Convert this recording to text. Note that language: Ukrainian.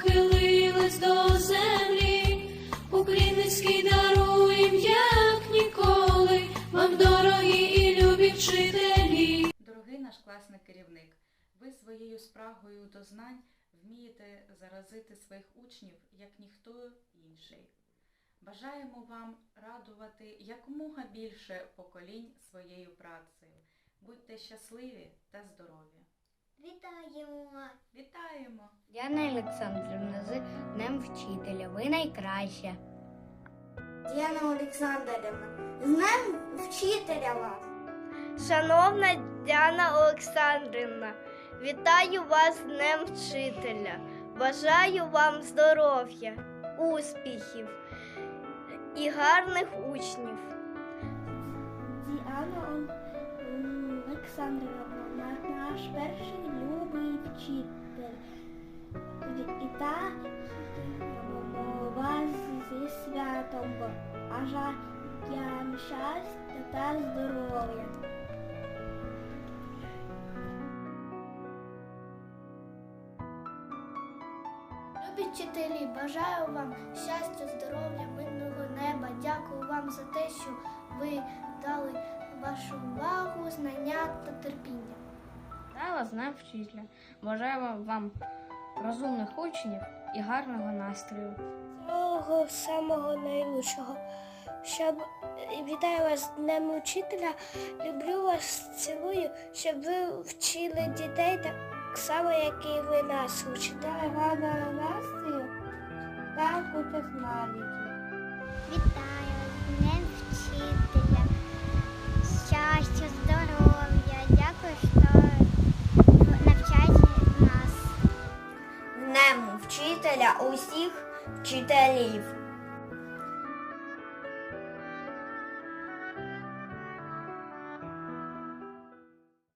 Сьогодні похилилась до землі. Український даруєм, як ніколи, вам дорогі і любі вчителі. Дорогий наш класний керівник, ви своєю спрагою до знань вмієте заразити своїх учнів, як ніхто інший. Бажаємо вам радувати якомога більше поколінь своєю працею. Будьте щасливі та здорові! Вітаємо! Вітаємо! Діана Олександрівна з Днем Вчителя. Ви найкраща. Діана Олександрівна, з Днем вчителя вас! Шановна Діана Олександрівна, вітаю вас з Днем Вчителя. Бажаю вам здоров'я, успіхів і гарних учнів. Олександрівна, наш перший любий вчитель. І так вас зі святом бажаємо щастя та здоров'я. Любі вчителі, бажаю вам щастя, здоров'я, мирного неба. Дякую вам за те, що ви дали вашу увагу, знання та терпіння. Вітаю вас з Вчителя. Бажаю вам- вам розумних учнів і гарного настрою. Всього самого найлучшого. Щоб вітаю вас з Днем учителя. Люблю вас, цілую, щоб ви вчили дітей так само, як і ви нас учите. Гарного настрою та навіки. Вітаю усіх вчителів.